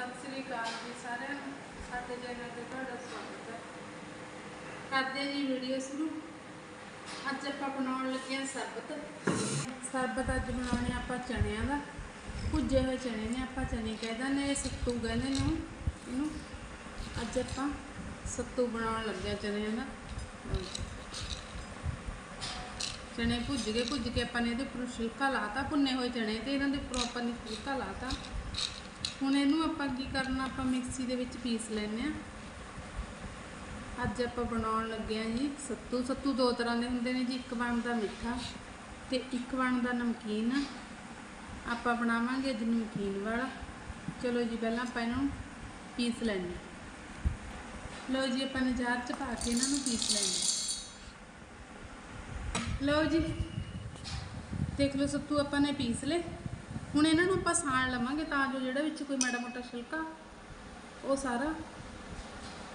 ਸਤਿ ਸ੍ਰੀ ਅਕਾਲ ਜੀ ਸਾਰਿਆਂ ਨੂੰ। ਸਾਡੇ ਚੈਨਲ ਤੇ ਤੁਹਾਡਾ ਸਵਾਗਤ ਹੈ। ਕਰਦੇ ਜੀ ਵੀਡੀਓ ਸ਼ੁਰੂ। ਅੱਜ ਆਪਾਂ ਬਣਾਉਣ ਲੱਗੇ ਹਾਂ ਸਰਬਤ। ਸਰਬਤ ਅੱਜ ਬਣਾਉਣੇ ਆਪਾਂ ਚਣਿਆਂ ਦਾ। ਭੁੱਜੇ ਹੋਏ ਚਣੇ ਨੇ, ਆਪਾਂ ਚਨੇ ਕਹਿ ਨੇ ਸੱਤੂ ਕਹਿੰਦੇ ਨੇ ਇਹਨੂੰ ਅੱਜ ਆਪਾਂ ਸੱਤੂ ਬਣਾਉਣ ਲੱਗੇ ਚਣਿਆਂ ਦਾ। ਲਓ ਚਨੇ ਭੁੱਜ ਗਏ, ਭੁੱਜ ਕੇ ਆਪਾਂ ਨੇ ਇਹਦੇ ਉੱਪਰ ਛਿਲਕਾ ਲਾਤਾ, ਭੁੰਨੇ ਹੋਏ ਚਣੇ ਤੇ ਇਹਨਾਂ ਦੇ ਉੱਪਰੋਂ ਆਪਾਂ ਨੇ ਛਿਲਕਾ ਲਾਤਾ। ਹੁਣ ਇਹਨੂੰ ਆਪਾਂ ਕੀ ਕਰਨਾ, ਆਪਾਂ ਮਿਕਸੀ ਦੇ ਵਿੱਚ ਪੀਸ ਲੈਣੇ ਆ ਅੱਜ ਆਪਾਂ ਬਣਾਉਣ ਲੱਗੇ ਆ ਜੀ ਸੱਤੂ। ਸੱਤੂ ਦੋ ਤਰ੍ਹਾਂ ਦੇ ਹੁੰਦੇ ਨੇ ਜੀ, ਇੱਕ ਬਣਦਾ ਮਿੱਠਾ ਤੇ ਇੱਕ ਬਣਦਾ ਨਮਕੀਨ। ਆਪਾਂ ਬਣਾਵਾਂਗੇ ਅੱਜ ਨਮਕੀਨ ਵਾਲਾ। ਚਲੋ ਜੀ, ਪਹਿਲਾਂ ਆਪਾਂ ਇਹਨੂੰ ਪੀਸ ਲੈਣੇ ਲਓ ਜੀ, ਆਪਾਂ ਨੇ ਜਾਰ ਚ ਪਾ ਕੇ ਇਹਨਾਂ ਨੂੰ ਪੀਸ ਲੈਣੇ ਲਓ ਜੀ, ਦੇਖ ਲਓ ਸੱਤੂ ਆਪਾਂ ਨੇ ਪੀਸ ਲਏ। ਹੁਣ ਇਹਨਾਂ ਨੂੰ ਆਪਾਂ ਸਾਣ ਲਵਾਂਗੇ ਤਾਂ ਜੋ ਜਿਹੜਾ ਵਿੱਚ ਕੋਈ ਮਾੜਾ ਮੋਟਾ ਛਿਲਕਾ, ਉਹ ਸਾਰਾ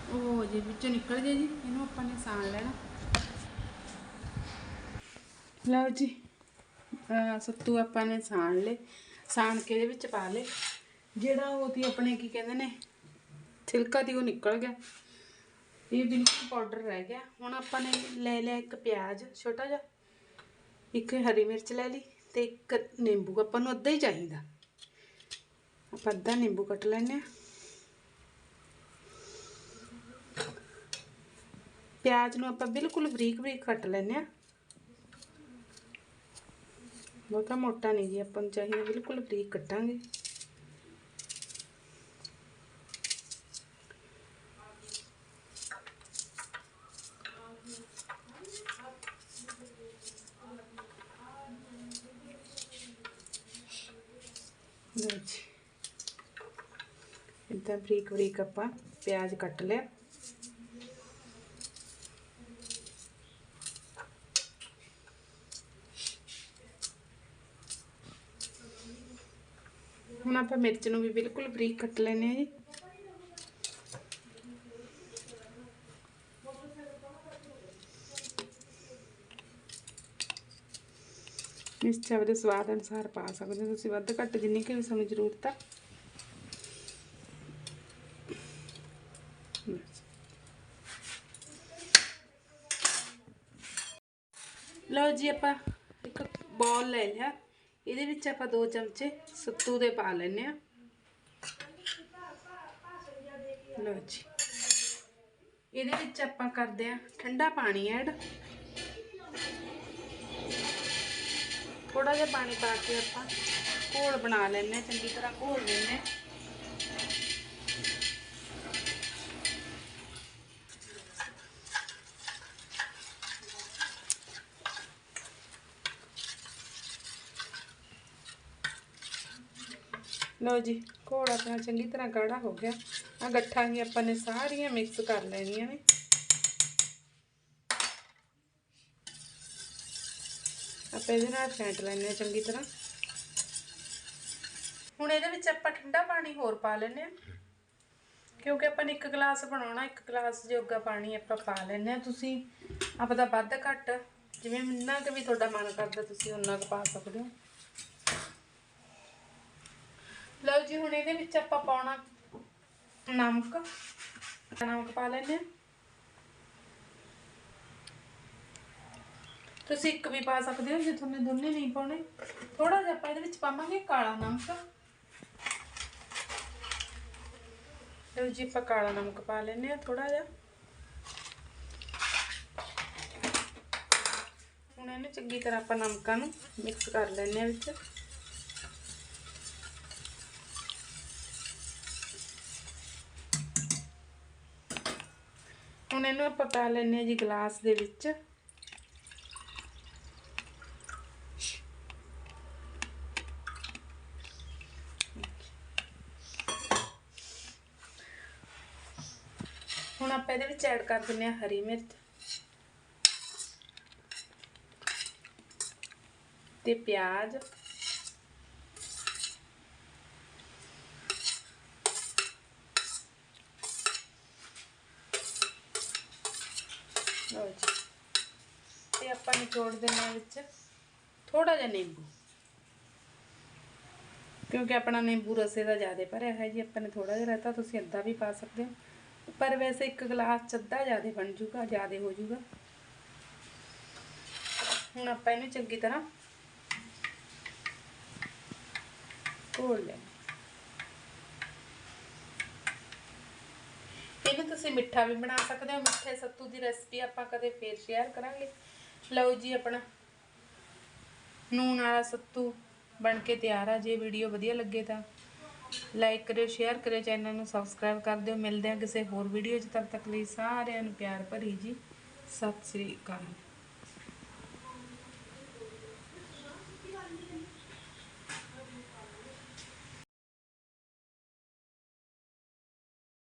ਉਹ ਜੇ, ਵਿੱਚੋਂ ਨਿਕਲ ਜੇ ਜੀ। ਇਹਨੂੰ ਆਪਾਂ ਨੇ ਸਾਣ ਲੈਣਾ। ਲਓ ਜੀ, ਅਹ ਸੱਤੂ ਆਪਾਂ ਨੇ ਸਾਣ ਲਏ। ਸਾਣ ਕੇ ਇਹਦੇ ਵਿੱਚ ਪਾ ਲਏ। ਜਿਹੜਾ ਉਹ ਤੀ ਆਪਣੇ ਕੀ ਕਹਿੰਦੇ ਨੇ, ਛਿਲਕਾ ਦੀ ਉਹ ਨਿਕਲ ਗਿਆ। ਇਹ ਬਿਲਕੁਲ ਪਾਊਡਰ ਰਹਿ ਗਿਆ। ਹੁਣ ਆਪਾਂ ਨੇ ਲੈ ਲਿਆ ਇੱਕ ਪਿਆਜ਼, ਛੋਟਾ ਜਿਹਾ। ਇੱਕ ਹਰੀ ਮਿਰਚ ਲੈ ਲਈ। ਤੇ ਇੱਕ ਨਿੰਬੂ ਆਪਾਂ ਨੂੰ ਅੱਧਾ ਹੀ ਚਾਹੀਦਾ। ਆਪਾਂ ਅੱਧਾ ਨਿੰਬੂ ਕੱਟ ਲੈਣੇ ਆ ਪਿਆਜ਼ ਨੂੰ ਆਪਾਂ ਬਿਲਕੁਲ ਬਰੀਕ ਬਰੀਕ ਕੱਟ ਲੈਣੇ ਆ ਬਹੁਤਾ ਮੋਟਾ ਨਹੀਂ ਜੀ, ਆਪਾਂ ਨੂੰ ਚਾਹੀਦਾ ਬਿਲਕੁਲ ਬਰੀਕ ਕੱਟਾਂਗੇ। ਲਓ ਜੀ ਇਦਾਂ ਬਰੀਕ ਬਰੀਕ ਆਪਾਂ ਪਿਆਜ਼ ਕੱਟ ਲਿਆ। ਹੁਣ ਆਪਾਂ ਮਿਰਚ ਨੂੰ ਵੀ ਬਿਲਕੁਲ ਬਰੀਕ ਕੱਟ ਲੈਣੇ ਆ ਜੀ। ਮਿਰਚ ਆਪਦੇ ਸਵਾਦ ਅਨੁਸਾਰ ਪਾ ਸਕਦੇ ਹੋ ਤੁਸੀਂ, ਵੱਧ ਘੱਟ ਜਿੰਨੀ ਕਿ ਵੀ ਜ਼ਰੂਰਤ ਆ। ਲਓ ਜੀ ਆਪਾਂ ਇੱਕ ਬੌਲ ਲੈ ਲਿਆ, ਇਹਦੇ ਵਿੱਚ ਆਪਾਂ ਦੋ ਚਮਚੇ ਸੱਤੂ ਦੇ ਪਾ ਲੈਣੇ ਆ ਲਓ ਜੀ, ਇਹਦੇ ਵਿੱਚ ਆਪਾਂ ਕਰਦੇ ਆ ਠੰਡਾ ਪਾਣੀ ਐਡ। ਥੋੜਾ ਜਿਹਾ ਪਾਣੀ ਪਾ ਕੇ ਆਪਾਂ ਘੋਲ ਬਣਾ ਲੈਣੇ ਚੰਗੀ ਤਰ੍ਹਾਂ ਘੋਲ ਲੈਣੇ ਲਓ ਜੀ ਘੋਲ ਆਪਣਾ ਚੰਗੀ ਤਰ੍ਹਾਂ ਗਾੜਾ ਹੋ ਗਿਆ ਆ ਗੱਠਾਂ ਹੀ ਆਪਾਂ ਨੇ ਸਾਰੀਆਂ ਮਿਕਸ ਕਰ ਲੈਣੀਆਂ ਨੇ ਆਪਾਂ ਇਹਦੇ ਨਾਲ ਫੈਂਟ ਲੈਣੇ ਆ ਚੰਗੀ ਤਰ੍ਹਾਂ। ਹੁਣ ਇਹਦੇ ਵਿੱਚ ਆਪਾਂ ਠੰਡਾ ਪਾਣੀ ਹੋਰ ਪਾ ਲੈਣੇ ਆ ਕਿਉਂਕਿ ਆਪਾਂ ਨੇ ਇੱਕ ਗਲਾਸ ਬਣਾਉਣਾ, ਇੱਕ ਗਲਾਸ ਜੋਗਾ ਪਾਣੀ ਆਪਾਂ ਪਾ ਲੈਣੇ ਆ ਤੁਸੀਂ ਆਪਦਾ ਵੱਧ ਘੱਟ, ਜਿਵੇਂ ਜਿੰਨਾ ਕਿ ਵੀ ਤੁਹਾਡਾ ਮਨ ਕਰਦਾ ਤੁਸੀਂ ਉਹਨਾਂ ਕੁ ਪਾ ਸਕਦੇ ਹੋ। ਲਓ ਜੀ, ਹੁਣ ਇਹਦੇ ਵਿੱਚ ਆਪਾਂ ਪਾਉਣਾ ਨਮਕ। ਨਮਕ ਪਾ ਲੈਣੇ ਆ ਤੁਸੀਂ ਇੱਕ ਵੀ ਪਾ ਸਕਦੇ ਹੋ ਜੇ ਤੁਹਾਨੂੰ ਦੋਨੇ ਨਹੀਂ ਪਾਉਣੇ। ਥੋੜਾ ਜਿਹਾ ਆਪਾਂ ਇਹਦੇ ਵਿੱਚ ਪਾਵਾਂਗੇ ਕਾਲਾ ਨਮਕ। ਲਓ ਜੀ, ਆਪਾਂ ਕਾਲਾ ਨਮਕ ਪਾ ਲੈਨੇ ਆ ਥੋੜਾ ਜਿਹਾ। ਹੁਣ ਇਹਨੂੰ ਚੰਗੀ ਤਰ੍ਹਾਂ ਆਪਾਂ ਨਮਕਾਂ ਨੂੰ ਮਿਕਸ ਕਰ ਲੈਨੇ ਆ ਵਿੱਚ। ਹੁਣ ਇਹਨੂੰ ਆਪਾਂ ਪਾ ਲੈਨੇ ਆ ਜੀ ਗਲਾਸ ਦੇ ਵਿੱਚ। ਆਪਾਂ ਇਹਦੇ ਵਿੱਚ ਐਡ ਕਰ ਦਿੰਨੇ ਆ ਹਰੀ ਮਿਰਚ ਤੇ ਪਿਆਜ਼ ਲਓ ਜੀ ਤੇ ਆਪਾਂ ਨਿਚੋੜ ਦੇਣਾ ਵਿੱਚ ਥੋੜਾ ਜਿਹਾ ਨਿੰਬੂ ਕਿਉਂਕਿ ਆਪਣਾ ਨਿੰਬੂ ਰਸੇ ਦਾ ਜ਼ਿਆਦਾ ਭਰਿਆ ਹੈ ਜੀ ਆਪਾਂ ਨੇ ਥੋੜਾ ਜਿਹਾ ਰਹਿਤਾ ਤੁਸੀਂ ਅੱਧਾ ਵੀ ਪਾ ਸਕਦੇ ਹੋ ਪਰ ਵੈਸੇ ਇੱਕ ਗਲਾਸ ਚੱਦਾ ਜ਼ਿਆਦਾ ਬਣ ਜੂਗਾ, ਜ਼ਿਆਦਾ ਹੋ ਜੂਗਾ। ਹੁਣ ਆਪਾਂ ਇਹਨੂੰ ਚੰਗੀ ਤਰ੍ਹਾਂ ਘੋਲ ਲੈਣਾ ਇਹਨੂੰ ਤੁਸੀਂ ਮਿੱਠਾ ਵੀ ਬਣਾ ਸਕਦੇ ਹੋ, ਮਿੱਠੇ ਸੱਤੂ ਦੀ ਰੈਸਪੀ ਆਪਾਂ ਕਦੇ ਫੇਰ ਸ਼ੇਅਰ ਕਰਾਂਗੇ। ਲਓ ਜੀ ਆਪਣਾ ਨੂਨ ਵਾਲਾ ਸੱਤੂ ਬਣ ਕੇ ਤਿਆਰ ਆ, ਜੇ ਵੀਡੀਓ ਵਧੀਆ ਲੱਗੇ ਤਾਂ। ਲਾਈਕ ਕਰਿਓ ਸ਼ੇਅਰ ਕਰਿਓ ਚੈਨਲ ਨੂੰ ਸਬਸਕ੍ਰਾਈਬ ਕਰ ਦਿਓ। ਮਿਲਦੇ ਆ ਕਿਸੇ ਹੋਰ ਵੀਡੀਓ 'ਚ। ਤਦ ਤੱਕ ਲਈ ਸਾਰਿਆਂ ਨੂੰ ਪਿਆਰ ਭਰੀ ਜੀ। ਸਤਿ ਸ੍ਰੀ ਅਕਾਲ।